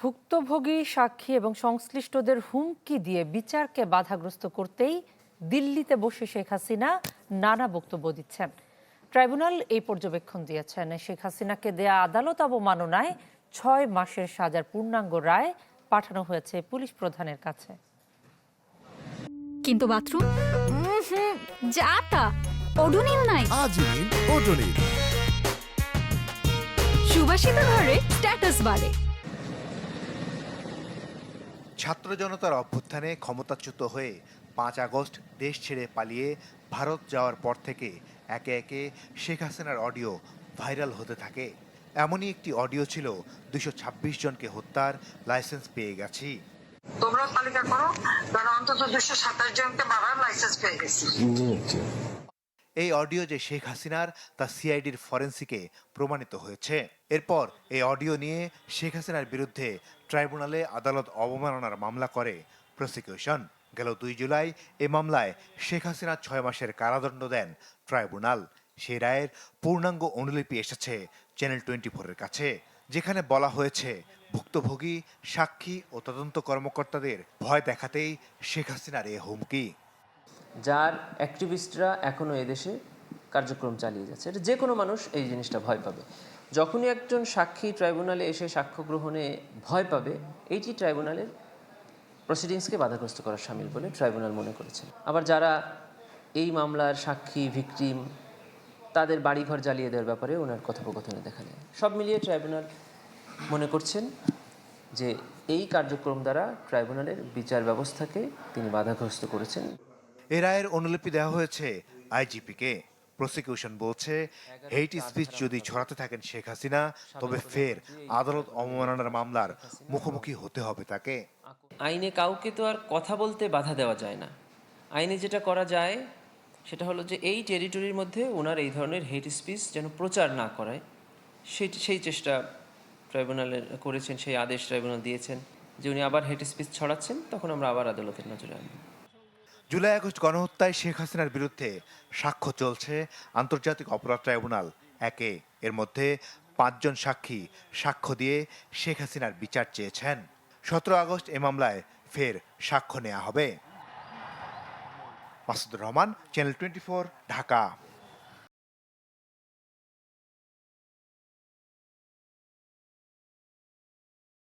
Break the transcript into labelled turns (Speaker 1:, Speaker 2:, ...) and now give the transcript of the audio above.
Speaker 1: ভুক্তভোগী সাক্ষী এবং সংশ্লিষ্টদের হুমকি দিয়ে বিচারকে বাধাগ্রস্ত করতেই দিল্লিতে বসে শেখ হাসিনা নানা বক্তব্য দিচ্ছেন। ট্রাইব্যুনাল এই পর্যবেক্ষণ দিয়েছেন। শেখ হাসিনাকে দেয়া আদালত অবমাননায় ছয় মাসের সাজার পূর্ণাঙ্গ রায় পাঠানো হয়েছে পুলিশ প্রধানের কাছে।
Speaker 2: কিন্তু বাথরুম? যা তা ওডোনিল নাই।
Speaker 3: ওডোনিল
Speaker 2: সুবাসিত ঘরে স্ট্যাটাস বাড়ে।
Speaker 4: ছাত্র জনতার অভ্যুত্থানে ক্ষমতাচ্যুত হয়ে পাঁচ আগস্ট দেশ ছেড়ে পালিয়ে ভারত যাওয়ার পর থেকে একে একে শেখ হাসিনার অডিও ভাইরাল হতে থাকে। এমনই একটি অডিও ছিল দুশো ছাব্বিশ জনকে হত্যার লাইসেন্স পেয়ে গেছি।
Speaker 5: তোমরা তালিকা করো কারণ অন্তত দুশো সাতাশ জনকে মারার লাইসেন্স পেয়ে গেছি।
Speaker 4: এই অডিও যে শেখ হাসিনার তা সিআইডির ফরেন্সিকে প্রমাণিত হয়েছে। এরপর এই অডিও নিয়ে শেখ হাসিনার বিরুদ্ধে ট্রাইব্যুনালে আদালত অবমাননার মামলা করে প্রসিকিউশন। গেল দুই জুলাই এ মামলায় শেখ হাসিনা ছয় মাসের কারাদণ্ড দেন ট্রাইব্যুনাল। সেই রায়ের পূর্ণাঙ্গ অনুলিপি এসেছে চ্যানেল টোয়েন্টি ফোরের কাছে, যেখানে বলা হয়েছে, ভুক্তভোগী, সাক্ষী ও তদন্ত কর্মকর্তাদের ভয় দেখাতেই শেখ হাসিনার এ হুমকি।
Speaker 6: যার অ্যাক্টিভিস্টরা এখনও এদেশে কার্যক্রম চালিয়ে যাচ্ছে। এটা যে কোনো মানুষ এই জিনিসটা ভয় পাবে। যখনই একজন সাক্ষী ট্রাইব্যুনালে এসে সাক্ষ্য গ্রহণে ভয় পাবে এইটি ট্রাইব্যুনালের প্রসিডিংসকে বাধাগ্রস্ত করার সামিল বলে ট্রাইব্যুনাল মনে করেছে। আবার যারা এই মামলার সাক্ষী ভিকটিম তাদের বাড়িঘর জ্বালিয়ে দেওয়ার ব্যাপারে ওনার কথোপকথনে দেখা যায়। সব মিলিয়ে ট্রাইব্যুনাল মনে করছেন যে এই কার্যক্রম দ্বারা ট্রাইব্যুনালের বিচার ব্যবস্থাকে তিনি বাধাগ্রস্ত করেছেন।
Speaker 4: এ রায়ের অনুলিপি দেওয়া হয়েছে। আইজিপিকে প্রসিকিউশন বলছে, হেইট স্পিচ যদি ছড়াতে থাকেন শেখ হাসিনা, তবে ফের আদালত অবমাননার মামলার মুখোমুখি হতে হবে তাকে।
Speaker 6: আইনে কাউকে তো আর কথা বলতে বাধা দেওয়া যায় না। আইনে যেটা করা যায়, সেটা হলো যে এই টেরিটরির মধ্যে ওনার এই ধরনের হেট স্পিচ যেন প্রচার না করায়, সেই সেই চেষ্টা ট্রাইব্যুনালের করেছেন, সেই আদেশ ট্রাইব্যুনাল দিয়েছেন যে উনি আবার হেট স্পিচ ছড়াচ্ছেন, তখন আমরা আবার আদালতের নজরে আনব।
Speaker 4: জুলাই আগস্ট গণহত্যায় শেখ হাসিনার বিরুদ্ধে সাক্ষ্য চলছে আন্তর্জাতিক অপরাধ ট্রাইব্যুনাল। একে এর মধ্যে পাঁচজন সাক্ষী সাক্ষ্য দিয়ে শেখ হাসিনার বিচার চেয়েছেন। সতেরো আগস্ট এ মামলায় ফের সাক্ষ্য নেওয়া হবে। Masudur Rahman channel twenty Dhaka.